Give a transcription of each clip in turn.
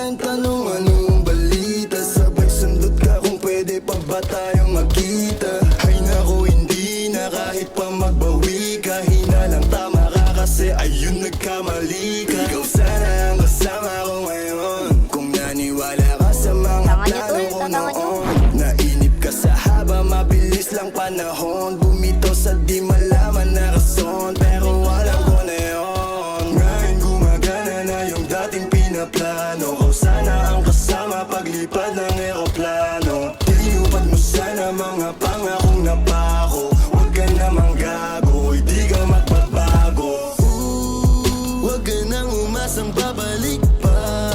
tayong tanong anong balita? Sabay sundot ka kung pwede pa ba tayong magkita? Ay nako hindi na kahit pa magbawi ka. Hinalang tama ka kasi ayun nagkamali ka. Ikaw sana ang kasama ko ngayon. Kung naniwala ka sa mga plano ko noon. Nainip ka sa haba mabilis lang panahon. Bumitaw sa di malaman. Paglipad ng eroplano. Tinupad mo sana mga pangakong napako. Huwag ka namang gago, hindi ka magbabago. Huwag ka nang umasang babalik pa.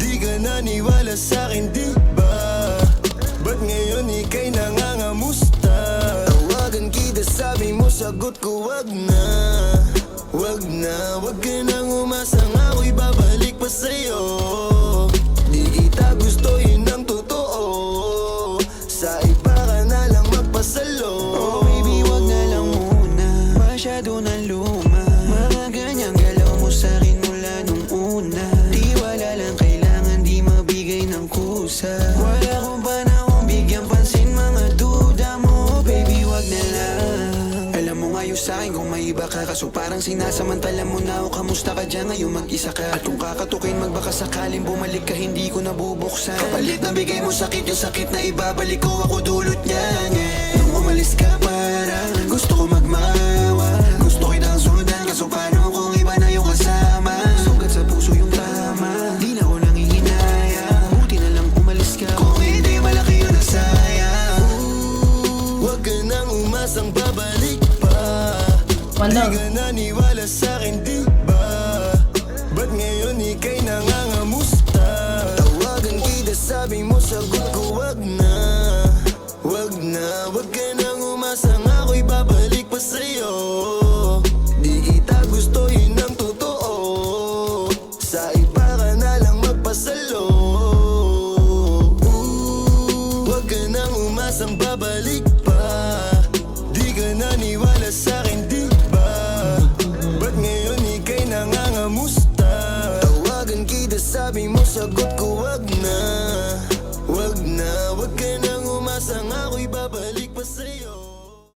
Di ka naniwala sa'kin, di ba? Ba't ngayon ika'y nangangamusta? Tawagan kita, sabi mo, sagot ko, wag na. Wag na, wag ka nang umasang ako'y babalik pa sa'yo sa'kin kung may iba ka Kaso parang sinasamantala mo na ako. Kamusta ka dyan? Ngayon mag-isa ka. At kung kakatukin magbaka sakaling bumalik ka Hindi ko nabubuksan. Kapalit na bigay mo sakit yung sakit na ibabalik ko Ako dulot niyan yeah. Nung umalis ka parang gusto ko magmawa. Gusto kitang sundan kaso paano kung iba na yung kasama? Sugat sa puso yung tama Di na ako nangihinaya. Buti na lang umalis ka. Kung hindi malaki yun ang sayang Huwag ka nang umasang babalik pa Di Wala. ka naniwala sa'kin, di ba? Ba't nangangamusta? Tawagan kita, sabi mo, sagot ko, wag na sagot ko,